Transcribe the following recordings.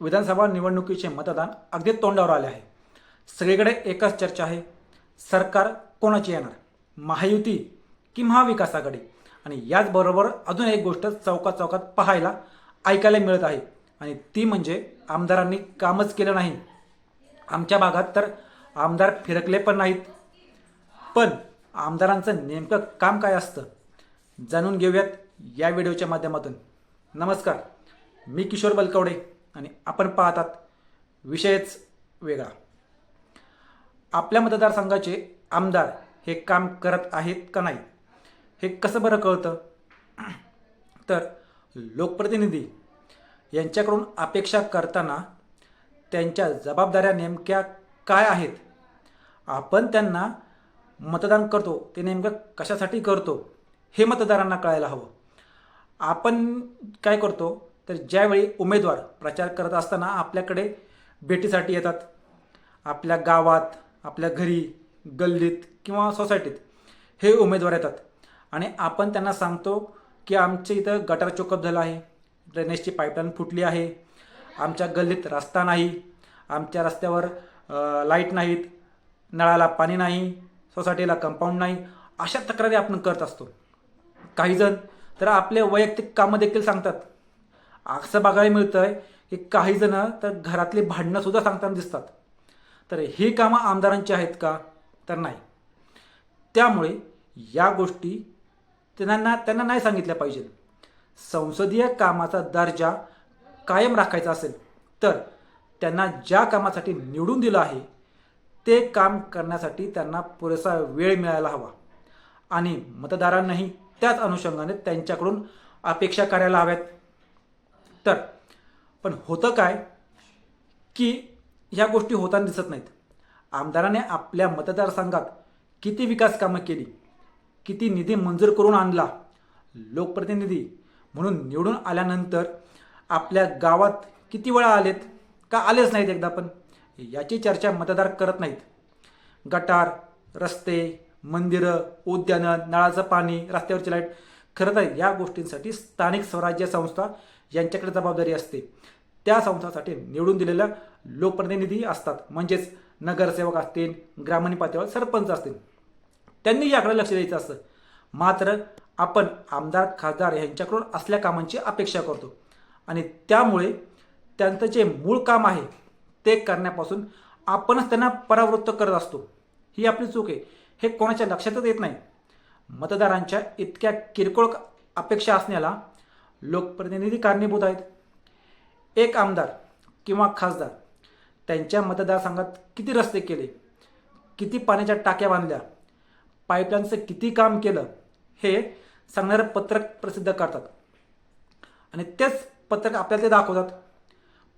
विधानसभा निवडणुकीचे मतदान अगदी तोंडावर आले आहे. सगळीकडे एकच चर्चा आहे. सरकार कोणाची येणार? महायुती की महाविकास आघाडी आणि याचबरोबर अजून एक गोष्ट चौकात चौकात पाहायला ऐकायला मिळत आहे. आणि ती म्हणजे आमदारांनी कामच केलं नाही. आमच्या भागात तर आमदार फिरकले पण नाहीत. पण आमदारांचं नेमकं काम काय असतं? जाणून घेऊयात या व्हिडिओच्या माध्यमातून. नमस्कार. मी किशोर बलकवडे. आणि आपण पाहतात विषयच वेगळा. आपल्या मतदारसंघाचे आमदार हे काम करत आहेत का नाही हे कसं बरं कळतं? तर लोकप्रतिनिधी यांच्याकडून अपेक्षा करताना त्यांच्या जबाबदाऱ्या नेमक्या काय आहेत? आपण त्यांना मतदान करतो ते नेमकं कशासाठी करतो हे मतदारांना कळायला हवं. आपण काय करतो? तर ज्यावेळी उमेदवार प्रचार करत असताना आपल्याकडे भेटीसाठी येतात आपल्या गावात आपल्या घरी गल्लीत किंवा सोसायटीत हे उमेदवार येतात. आणि आपण त्यांना सांगतो की आमच्या इथं गटार चोकअप झाला आहे ड्रेनेजची पाईपलाईन फुटली आहे आमच्या गल्लीत रस्ता नाही आमच्या रस्त्यावर लाइट नाहीत नळाला पाणी नाही सोसायटीला कंपाऊंड नाही अशा तक्रारी आपण करत असतो. काहीजण तर आपले वैयक्तिक कामं देखील सांगतात. असं बघायला मिळतं आहे की काही जण तर घरातली भांडणं सुद्धा सांगताना दिसतात. तर ही कामं आमदारांची आहेत का? तर नाही. त्यामुळे या गोष्टी त्यांना त्यांना नाही सांगितल्या पाहिजे संसदीय कामाचा दर्जा कायम राखायचा असेल तर त्यांना ज्या कामासाठी निवडून दिलं आहे ते काम करण्यासाठी त्यांना पुरेसा वेळ मिळायला हवा. आणि मतदारांनाही त्याच अनुषंगाने त्यांच्याकडून अपेक्षा करायला हव्यात. तर पण होतं काय की ह्या गोष्टी होताना दिसत नाहीत. आमदाराने आपल्या मतदारसंघात किती विकास कामं केली किती निधी मंजूर करून आणला लोकप्रतिनिधी म्हणून निवडून आल्यानंतर आपल्या गावात किती वेळा आलेत का आलेच नाहीत एकदा पण याची चर्चा मतदार करत नाहीत. गटार रस्ते मंदिरं उद्यानं नळाचं पाणी रस्त्यावरची लाइट खरं तर या गोष्टींसाठी स्थानिक स्वराज्य संस्था यांच्याकडे जबाबदारी असते. त्या संस्थासाठी निवडून दिलेल्या लोकप्रतिनिधी असतात. म्हणजेच नगरसेवक असतील ग्रामीण पातळीवर सरपंच असतील. त्यांनी याकडे लक्ष द्यायचं असतं. मात्र आपण आमदार खासदार यांच्याकडून असल्या कामांची अपेक्षा करतो. आणि त्यामुळे त्यांचं जे मूळ काम आहे ते करण्यापासून आपणच त्यांना परावृत्त करत असतो. ही आपली चूक आहे. हे कोणाच्या लक्षातच येत नाही. मतदारांच्या इतक्या किरकोळ अपेक्षा असण्याला लोकप्रतिनिधी कारणीभूत आहेत. एक आमदार किंवा खासदार त्यांच्या मतदारसंघात किती रस्ते केले किती पाण्याच्या टाक्या बांधल्या पाईपलाईनचं किती काम केलं हे सांगणारं पत्रक प्रसिद्ध करतात. आणि तेच पत्रक आपल्याला ते दाखवतात.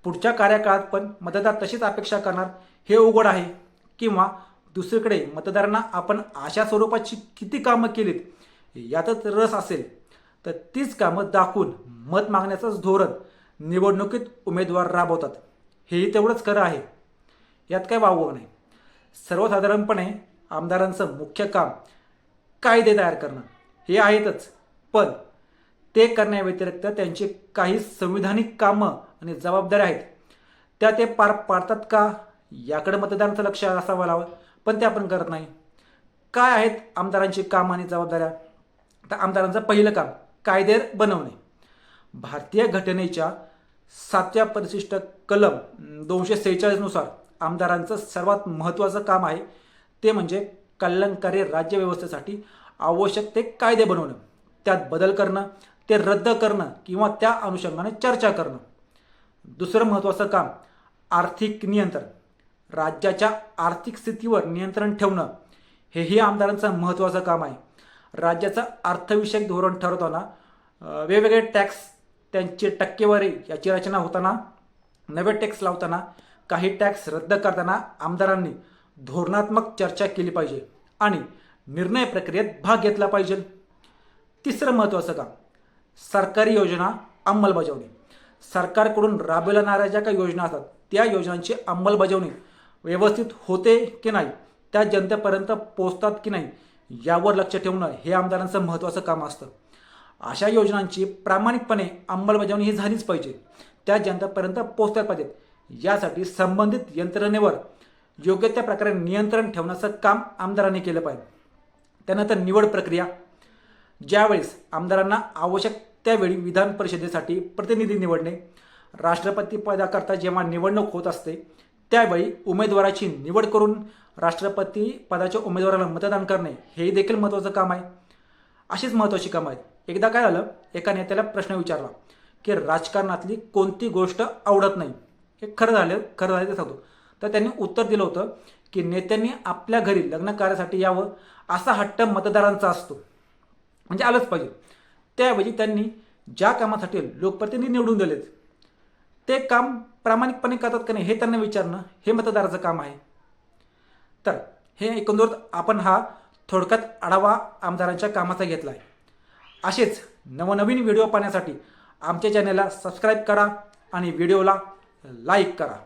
पुढच्या कार्यकाळात पण मतदार तशीच अपेक्षा करणार हे उघड आहे किंवा दुसरीकडे मतदारांना आपण अशा स्वरूपाची किती कामं केलीत यातच रस असेल तर तीच कामं दाखवून मत मागण्याचंच धोरण निवडणुकीत उमेदवार राबवतात. हेही तेवढंच खरं आहे. यात काय वावग नाही. सर्वसाधारणपणे आमदारांचं मुख्य काम कायदे तयार करणं. हे आहेतच. पण ते करण्याव्यतिरिक्त त्यांची काही संविधानिक कामं आणि जबाबदाऱ्या आहेत. त्या ते पार पाडतात का? याकडे मतदारांचं लक्ष असावं लावं पण ते आपण करत नाही. काय आहेत आमदारांची काम आणि जबाबदाऱ्या? तर आमदारांचं पहिलं काम कायदे बनवणे. भारतीय घटनेच्या सातव्या परिशिष्ट कलम दोनशे सेहेचाळीसनुसार आमदारांचं सर्वात महत्त्वाचं काम आहे ते म्हणजे कल्याणकारी राज्यव्यवस्थेसाठी आवश्यक ते कायदे बनवणं. त्यात बदल करणं ते रद्द करणं किंवा त्या अनुषंगाने चर्चा करणं. दुसरं महत्त्वाचं काम आर्थिक नियंत्रण. राज्याच्या आर्थिक स्थितीवर नियंत्रण ठेवणं हेही आमदारांचं महत्त्वाचं काम आहे. राज्याचं अर्थविषयक धोरण ठरवताना वेगवेगळे टॅक्स त्यांची टक्केवारी याची रचना होताना नवे टॅक्स लावताना काही टॅक्स रद्द करताना आमदारांनी धोरणात्मक चर्चा केली पाहिजे आणि निर्णय प्रक्रियेत भाग घेतला पाहिजे. तिसरं महत्त्वाचं काम सरकारी योजना अंमलबजावणी. सरकारकडून राबवल्या जाणाऱ्या ज्या काही योजना असतात त्या योजनांची अंमलबजावणी व्यवस्थित होते की नाही त्या जनतेपर्यंत पोचतात की नाही यावर लक्ष ठेवणं हे आमदारांचं महत्त्वाचं काम असतं. अशा योजनांची प्रामाणिकपणे अंमलबजावणी ही झालीच पाहिजे. त्या जनतेपर्यंत पोचल्या पाहिजेत. यासाठी संबंधित यंत्रणेवर योग्य त्या प्रकारे नियंत्रण ठेवण्याचं काम आमदारांनी केलं पाहिजे. त्यानंतर निवड प्रक्रिया. ज्यावेळेस आमदारांना आवश्यक त्यावेळी विधान परिषदेसाठी प्रतिनिधी निवडणे राष्ट्रपती पदाकरता जेव्हा निवडणूक होत असते त्यावेळी उमेदवाराची निवड करून राष्ट्रपती पदाच्या उमेदवाराला मतदान करणे हेही देखील महत्त्वाचं काम आहे. अशीच महत्त्वाची कामं आहेत. एकदा काय झालं? एका नेत्याला प्रश्न विचारला की राजकारणातली कोणती गोष्ट आवडत नाही? हे खरं झालं खरं झालं ते सांगतो. तर त्यांनी उत्तर दिलं होतं की नेत्यांनी आपल्या घरी लग्न कार्यासाठी यावं असा हट्ट मतदारांचा असतो. म्हणजे आलंच पाहिजे. त्याऐवजी त्यांनी ज्या कामासाठी लोकप्रतिनिधी निवडून दिलेत ते काम प्रामाणिकपणे करतात का नाही हे त्यांना विचारणं हे मतदाराचं काम आहे. तर हे एकंदरीत आपण हा थोडक्यात आढावा आमदारांच्या कामाचा घेतला आहे असेच नवनवीन व्हिडिओ पाहण्यासाठी आमच्या चॅनलला सबस्क्राईब करा आणि व्हिडिओला लाईक करा.